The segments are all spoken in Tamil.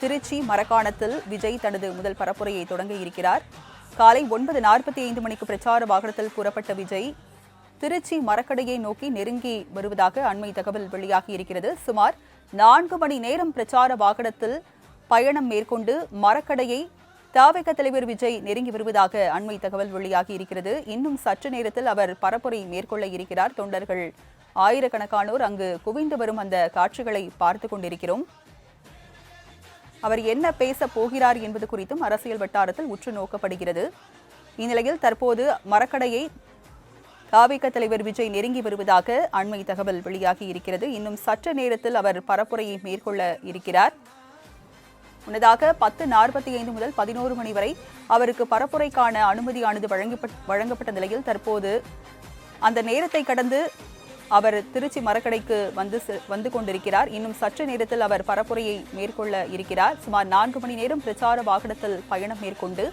திருச்சி மரக்காணத்தில் விஜய் தனது முதல் பரப்புரையை தொடங்க இருக்கிறார். காலை ஒன்பது நாற்பத்தி ஐந்து மணிக்கு பிரச்சார வாகனத்தில் கூறப்பட்ட விஜய் திருச்சி மரக்கடையை நோக்கி நெருங்கி வருவதாக அண்மை தகவல் வெளியாகி இருக்கிறது. சுமார் நான்கு மணி நேரம் பிரச்சார வாகனத்தில் பயணம் மேற்கொண்டு மரக்கடையை தாவக தலைவர் விஜய் நெருங்கி வருவதாக அண்மை தகவல் வெளியாகி இருக்கிறது. இன்னும் சற்று நேரத்தில் அவர் பரப்புரை மேற்கொள்ள இருக்கிறார். தொண்டர்கள் ஆயிரக்கணக்கானோர் அங்கு குவிந்து வரும் அந்த காட்சிகளை பார்த்து கொண்டிருக்கிறோம். அவர் என்ன பேச போகிறார் என்பது குறித்தும் அரசியல் வட்டாரத்தில் உற்று நோக்கப்படுகிறது. இந்நிலையில் தற்போது மரக்கடையை தாவிக தலைவர் விஜய் நெருங்கி வருவதாக அண்மை தகவல் வெளியாகி இருக்கிறது. இன்னும் சற்று நேரத்தில் அவர் பரப்புரையை மேற்கொள்ள இருக்கிறார். முன்னதாக பத்து நாற்பத்தி ஐந்து முதல் பதினோரு மணி வரை அவருக்கு பரப்புரைக்கான அனுமதியானது வழங்கப்பட் வழங்கப்பட்ட நிலையில் தற்போது அந்த நேரத்தை கடந்து அவர் திருச்சி மரக்கடைக்கு வந்து செ- வந்து கொண்டிருக்கிறார். இன்னும் சற்று நேரத்தில் அவர் பரப்புரையை மேற்கொள்ள இருக்கிறார். சுமார் நான்கு மணி நேரம் பிரச்சார வாகனத்தில் பயணம் மேற்கொண்டு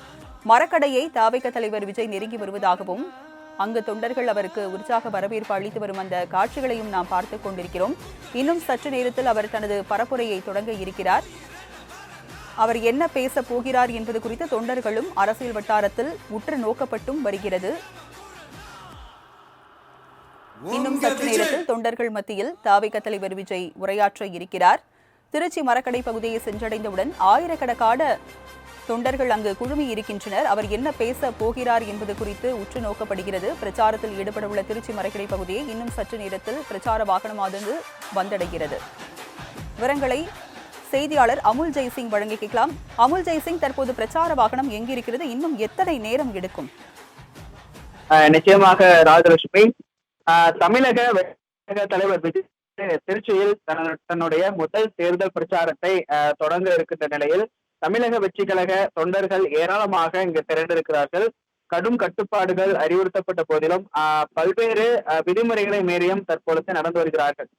மரக்கடையை தாவைக்க தலைவர் விஜய் நெருங்கி வருவதாகவும் அங்கு தொண்டர்கள் அவருக்கு உற்சாக வரவேற்பு அளித்து வரும் அந்த காட்சிகளையும் நாம் பார்த்து கொண்டிருக்கிறோம். இன்னும் சற்று நேரத்தில் அவர் தனது பரப்புரையை தொடங்க இருக்கிறார். அவர் என்ன பேச போகிறார் என்பது குறித்து தொண்டர்களும் அரசியல் வட்டாரத்தில் உற்று நோக்கப்பட்டும் வருகிறது. இன்னும் சற்று நேரத்தில் தொண்டர்கள் மத்தியில் தாவிக தலைவர் விஜய் உரையாற்ற இருக்கிறார். திருச்சி மரக்கடை பகுதியை சென்றடைந்தவுடன் ஆயிரக்கணக்கான தொண்டர்கள் அங்கு குழுமி இருக்கின்றனர். அவர் என்ன பேச போகிறார் என்பது குறித்து உற்று நோக்கப்படுகிறது. பிரச்சாரத்தில் ஈடுபட உள்ள திருச்சி மரக்கடை பகுதியை இன்னும் சற்று நேரத்தில் பிரச்சார வாகனமானது வந்தடைகிறது. விவரங்களை செய்தியாளர் அமுல் ஜெய்சிங் வழங்கி கேட்கலாம். அமுல் ஜெய்சிங் தற்போது பிரச்சார வாகனம் எங்கிருக்கிறது? இன்னும் எத்தனை நேரம் எடுக்கும்? நிச்சயமாக ராஜலட்சுமி தமிழக வெற்றிக்கழக தலைவர் விஜய் திருச்சியில் தன்னுடைய முதல் தேர்தல் பிரச்சாரத்தை தொடங்க இருக்கின்ற நிலையில் தமிழக வெற்றி கழக தொண்டர்கள் ஏராளமாக இங்கு திரண்டிருக்கிறார்கள். கடும் கட்டுப்பாடுகள் அறிவுறுத்தப்பட்ட போதிலும் ஆஹ் பல்வேறு விதிமுறைகளை மீறியும் தற்பொழுது நடந்து வருகிறார்கள்.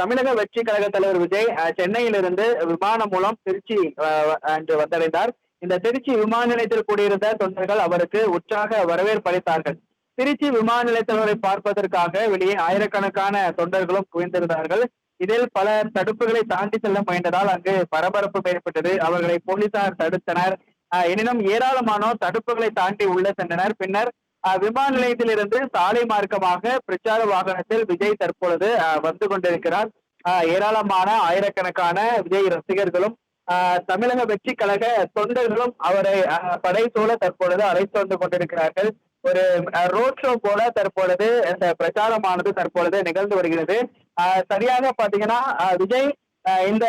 தமிழக வெற்றி கழக தலைவர் விஜய் சென்னையிலிருந்து விமானம் மூலம் திருச்சி என்று அன்று வந்தடைந்தார். இந்த திருச்சி விமான நிலையத்தில் கூடியிருந்த தொண்டர்கள் அவருக்கு உற்சாக வரவேற்பு அளித்தார்கள். திருச்சி விமான நிலையத்தினரை பார்ப்பதற்காக வெளியே ஆயிரக்கணக்கான தொண்டர்களும் குவிந்திருந்தார்கள். இதில் பல தடுப்புகளை தாண்டி செல்ல முயன்றதால் அங்கு பரபரப்பு ஏற்பட்டது. அவர்களை போலீசார் தடுத்தனர். ஆஹ் எனினும் ஏராளமானோர் தடுப்புகளை தாண்டி உள்ள சென்றனர். பின்னர் விமான நிலையத்திலிருந்து சாலை மார்க்கமாக பிரச்சார வாகனத்தில் விஜய் தற்பொழுது வந்து கொண்டிருக்கிறார். ஆஹ் ஏராளமான ஆயிரக்கணக்கான விஜய் ரசிகர்களும் ஆஹ் தமிழக வெற்றி கழக தொண்டர்களும் அவரை ஆஹ் படை சூழ தற்பொழுது அழைத்து வந்து கொண்டிருக்கிறார்கள். ஒரு ரோட் ஷோ போல தற்பொழுது இந்த பிரச்சாரமானது தற்பொழுது நிகழ்ந்து வருகிறது. சரியாக பாத்தீங்கன்னா விஜய் இந்த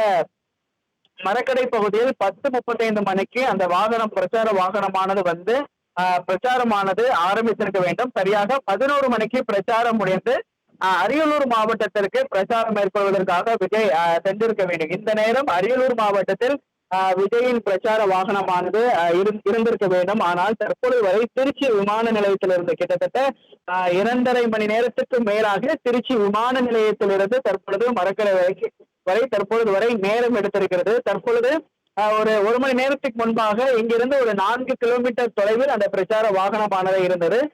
மரக்கடை பகுதியில் பத்து முப்பத்தைந்து மணிக்கு அந்த வாகனம் பிரச்சார வாகனமானது வந்து பிரச்சாரமானது ஆரம்பித்திருக்க வேண்டும். சரியாக பதினோரு மணிக்கு பிரச்சாரம் முடிந்து அரியலூர் மாவட்டத்திற்கு பிரச்சாரம் மேற்கொள்வதற்காக விஜய் சென்றிருக்க வேண்டும். இந்த நேரம் அரியலூர் மாவட்டத்தில் விஜயின் பிரச்சார வாகனமானது இருந்- இருந்திருக்க வேண்டும். ஆனால் தற்பொழுது வரை திருச்சி விமான நிலையத்திலிருந்து கிட்டத்தட்ட இரண்டரை மணி நேரத்துக்கு மேலாக திருச்சி விமான நிலையத்திலிருந்து தற்பொழுது மரக்கரை வரைக்கு வரை தற்பொழுது வரை நேரம் எடுத்திருக்கிறது. தற்பொழுது ஒரு ஒரு மணி நேரத்துக்கு முன்பாக இங்கிருந்து ஒரு நான்கு கிலோமீட்டர் தொலைவில் அந்த பிரச்சார வாகனமானது இருந்தது.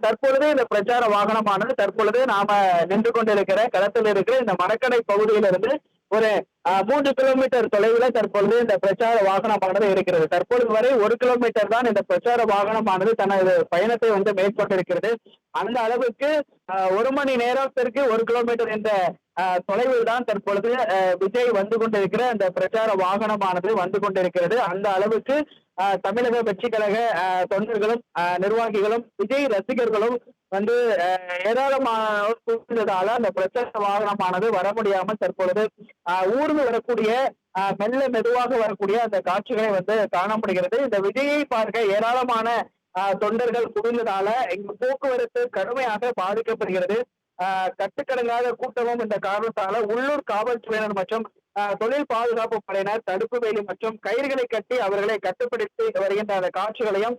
தற்பொழுது இந்த பிரச்சார வாகனமானது தற்பொழுது நாம நின்று கொண்டிருக்கிற களத்தில் இருக்கிற இந்த மரக்கடை பகுதியிலிருந்து ஒரு மூன்று கிலோமீட்டர் தொலைவில் தற்பொழுது இந்த பிரச்சார வாகனமானது இருக்கிறது. தற்பொழுது வரை ஒரு கிலோமீட்டர் தான் இந்த பிரச்சார வாகனமானது தனது பயணத்தை வந்து மேற்கொண்டிருக்கிறது. அந்த அளவுக்கு ஆஹ் ஒரு மணி நேரத்திற்கு ஒரு கிலோமீட்டர் என்ற ஆஹ் தொலைவில் தான் தற்பொழுது விஜய் வந்து கொண்டிருக்கிற அந்த பிரச்சார வாகனமானது வந்து கொண்டிருக்கிறது. அந்த அளவுக்கு ஆஹ் தமிழக வெற்றி கழக தொண்டர்களும் ஆஹ் நிர்வாகிகளும் விஜய் ரசிகர்களும் வந்து ஆஹ் ஏராளமானோர் அந்த பிரச்சார வாகனமானது வர முடியாமல் தற்பொழுது ஊர்ந்து வரக்கூடிய மெல்ல மெதுவாக வரக்கூடிய அந்த காட்சிகளை வந்து காண முடிகிறது. இந்த விஜயை பார்க்க ஏராளமான தொண்டர்கள் குவிந்ததால இங்கு போக்குவரத்து கடுமையாக பாதிக்கப்படுகிறது. கட்டுக்கடங்காத கூட்டமும் இந்த காரணத்தால உள்ளூர் காவல்துறையினர் மற்றும் தொழில் பாதுகாப்பு படையினர் தடுப்பு வேலி மற்றும் கயிறுகளை கட்டி அவர்களை கட்டுப்படுத்தி வருகின்ற அந்த காட்சிகளையும்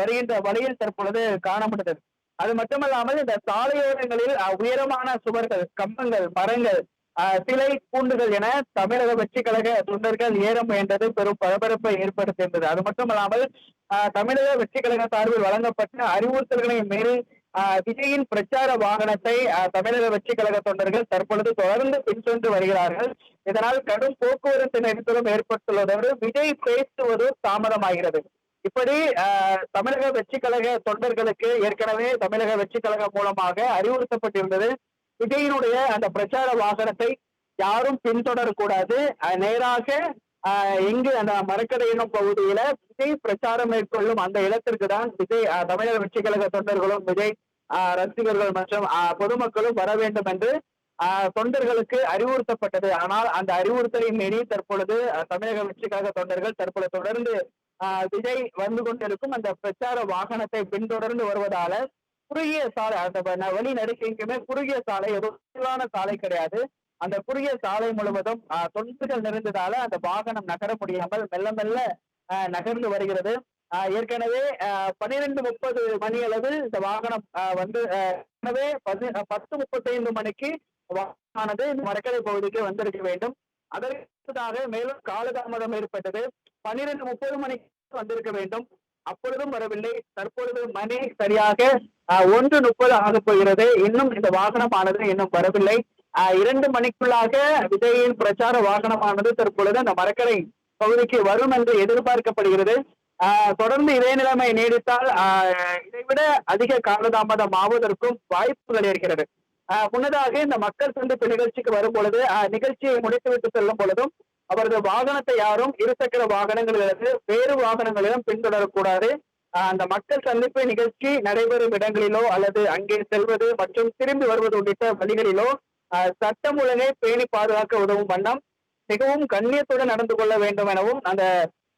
வருகின்ற வழியில் தற்பொழுது காணப்படுகிறது அது மட்டுமல்லாமல் இந்த சாலையோரங்களில் உயரமான சுவர்கள் கம்பங்கள் மரங்கள் ஆஹ் சிலை கூண்டுகள் என தமிழக வெற்றி கழக தொண்டர்கள் ஏற முயன்றது பெரும் பரபரப்பை ஏற்படுத்தியிருந்தது. அது மட்டுமல்லாமல் ஆஹ் தமிழக வெற்றி கழக சார்பில் வழங்கப்பட்ட அறிவுறுத்தல்களை மீறி ஆஹ் விஜயின் பிரச்சார வாகனத்தை தமிழக வெற்றி கழக தொண்டர்கள் தற்பொழுது தொடர்ந்து பின்தொன்று வருகிறார்கள். இதனால் கடும் போக்குவரத்து நெரிசலும் ஏற்பட்டுள்ளதோடு விஜய் பேசுவது தாமதமாகிறது. இப்படி ஆஹ் தமிழக வெற்றி கழக தொண்டர்களுக்கு ஏற்கனவே தமிழக வெற்றி கழகம் மூலமாக அறிவுறுத்தப்பட்டிருந்தது. விஜயினுடைய அந்த பிரச்சார வாகனத்தை யாரும் பின்தொடரக்கூடாது. நேராக ஆஹ் அந்த மரக்கடை எனும் பகுதியில விஜய் பிரச்சாரம் மேற்கொள்ளும் அந்த இடத்திற்கு தான் விஜய் தமிழக வெற்றி கழக தொண்டர்களும் விஜய் ஆஹ் ரசிகர்கள் மற்றும் பொதுமக்களும் வர வேண்டும் என்று ஆஹ் தொண்டர்களுக்கு அறிவுறுத்தப்பட்டது. ஆனால் அந்த அறிவுறுத்தலின் மீறி தற்பொழுது தமிழக வெற்றி கழக தொண்டர்கள் தற்பொழுது தொடர்ந்து விஜய் வந்து கொண்டிருக்கும் அந்த பிரச்சார வாகனத்தை பின்தொடர்ந்து வருவதால குறுகிய சாலை அந்த வழி நெடுக்கு எங்குமே குறுகிய சாலை எதுவான சாலை கிடையாது. அந்த குறுகிய சாலை முழுவதும் தொண்டுகள் நிறைந்ததால அந்த வாகனம் நகர முடியாமல் மெல்ல மெல்ல ஆஹ் நகர்ந்து வருகிறது. ஆஹ் ஏற்கனவே பன்னிரெண்டு முப்பது மணி அளவில் இந்த வாகனம் வந்து ஏற்கனவே பதி பத்து முப்பத்தைந்து மணிக்கு வாகனமானது இந்த மரக்கரை பகுதிக்கு வந்திருக்க வேண்டும். அதற்காக மேலும் காலதாமதம் ஏற்பட்டது. பன்னிரண்டு முப்பது மணிக்கு வந்திருக்க வேண்டும். அப்பொழுதும் வரவில்லை. தற்பொழுது மணி சரியாக ஒன்று முப்பது ஆக போகிறது. இன்னும் இந்த வாகனமானது இன்னும் வரவில்லை. இரண்டு மணிக்குள்ளாக விஜயின் பிரச்சார வாகனமானது தற்பொழுது அந்த மரக்கரை பகுதிக்கு வரும் என்று எதிர்பார்க்கப்படுகிறது. ஆஹ், தொடர்ந்து இதே நிலைமை நீடித்தால் ஆஹ், இதைவிட அதிக காலதாமதம் ஆவதற்கும் வாய்ப்புகள் இருக்கிறது ஆஹ், முன்னதாக இந்த மக்கள் சந்திப்பு நிகழ்ச்சிக்கு வரும் பொழுது ஆஹ், நிகழ்ச்சியை முடித்துவிட்டு செல்லும் பொழுதும் அவரது வாகனத்தை யாரும் இருசக்கர வாகனங்களிலிருந்து வேறு வாகனங்களிலும் பின்தொடரக்கூடாது. ஆஹ் அந்த மக்கள் சந்திப்பு நிகழ்ச்சி நடைபெறும் இடங்களிலோ அல்லது அங்கே செல்வது மற்றும் திரும்பி வருவது உள்ளிட்ட வழிகளிலோ சட்டம் ஒழுங்கை பேணி பாதுகாக்க உதவும் வண்ணம் மிகவும் கண்ணியத்துடன் நடந்து கொள்ள வேண்டும் எனவும் அந்த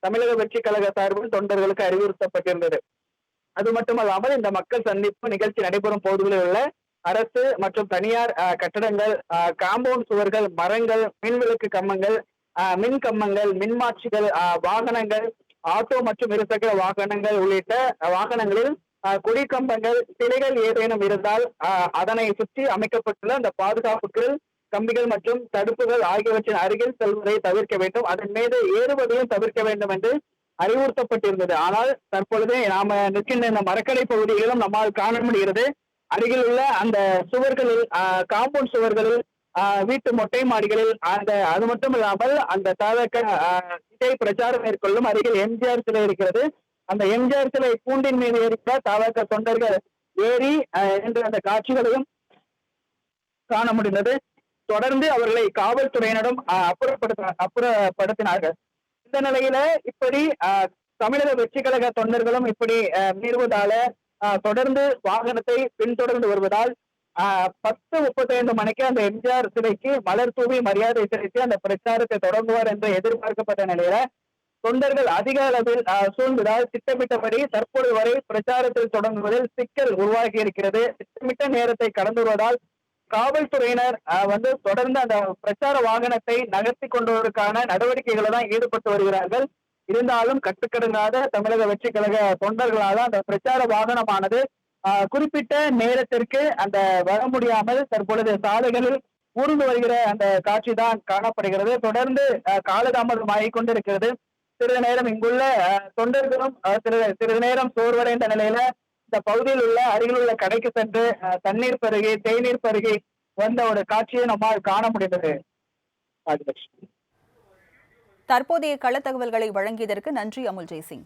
தமிழக வெற்றி கழக சார்பில் தொண்டர்களுக்கு அறிவுறுத்தப்பட்டிருந்தது. அது மட்டுமல்லாமல் இந்த மக்கள் சந்திப்பு நிகழ்ச்சி நடைபெறும் பகுதிகளில் உள்ள அரசு மற்றும் தனியார் கட்டடங்கள் காம்பவுண்ட் சுவர்கள் மரங்கள் மின்விளக்கு கம்பங்கள் மின் கம்பங்கள் மின்மாற்றிகள் வாகனங்கள் ஆட்டோ மற்றும் இருசக்கர வாகனங்கள் உள்ளிட்ட வாகனங்களில் ஆஹ், கொடி கம்பங்கள் சிலைகள் ஏதேனும் இருந்தால் அதனை சுற்றி அமைக்கப்பட்டுள்ள அந்த பாதுகாப்புகள் கம்பிகள் மற்றும் தடுப்புகள் ஆகியவற்றின் அருகில் செல்வதை தவிர்க்க வேண்டும். அதன் மீது ஏறுவதையும் தவிர்க்க வேண்டும் என்று அறிவுறுத்தப்பட்டிருந்தது. ஆனால் தற்பொழுது நாம நிற்கின்ற இந்த மரக்கடை பகுதிகளிலும் நம்மால் காண முடிகிறது. அருகில் உள்ள அந்த சுவர்களில் காம்பவுண்ட் சுவர்களில் வீட்டு மொட்டை மாடிகளில் அந்த அது மட்டும் இல்லாமல் அந்த தவக்க விஜய் பிரச்சாரம் மேற்கொள்ளும் அருகில் எம்ஜிஆர் சிலை இருக்கிறது. அந்த எம்ஜிஆர் சிலை கூண்டின் மீது இருக்கிற தவக்க தொண்டர்கள் ஏறி என்று என்ற அந்த காட்சிகளையும் காண முடிந்தது. தொடர்ந்து அவர்களை காவல்துறையினரும் அப்புறப்படுத்த அப்புறப்படுத்தினார்கள். இந்த நிலையில இப்படி தமிழக வெற்றி கழக தொண்டர்களும் இப்படி மீறுவதால தொடர்ந்து வாகனத்தை பின்தொடர்ந்து வருவதால் பத்து முப்பத்தைந்து மணிக்கு அந்த எம்ஜிஆர் சிலைக்கு மலர் தூவி மரியாதை செலுத்தி அந்த பிரச்சாரத்தை தொடங்குவார் என்று எதிர்பார்க்கப்பட்ட நிலையில தொண்டர்கள் அதிக அளவில் சூழ்ந்ததால் திட்டமிட்டபடி தற்போது வரை பிரச்சாரத்தில் தொடங்குவதில் சிக்கல் உருவாகி இருக்கிறது. திட்டமிட்ட நேரத்தை கடந்துவதால் காவல்துறையினர் வந்து தொடர்ந்து அந்த பிரச்சார வாகனத்தை நகர்த்தி கொண்டுவதற்கான நடவடிக்கைகளை தான் ஈடுபட்டு வருகிறார்கள். இருந்தாலும் கட்டுக்கடுங்காத தமிழக வெற்றி கழக தொண்டர்களால் அந்த பிரச்சார வாகனமானது குறிப்பிட்ட நேரத்திற்கு அந்த வர முடியாமல் தற்பொழுது சாலைகளில் ஊர்ந்து வருகிற அந்த காட்சி தான் காணப்படுகிறது. தொடர்ந்து காலதாமதம் ஆகிக் கொண்டிருக்கிறது. சிறிது நேரம் இங்குள்ள தொண்டர்களும் ஆஹ், சிறு சிறிது நேரம் சோர்வடைந்த நிலையில இந்த பகுதியில் உள்ள அருகில் உள்ள கடைக்கு சென்று தண்ணீர் பருகி தேநீர் பருகி வந்த ஒரு காட்சியை நம்மால் காண முடிந்தது. தற்போதைய கள தகவல்களை வழங்கியதற்கு நன்றி அமுல் ஜெய்சிங்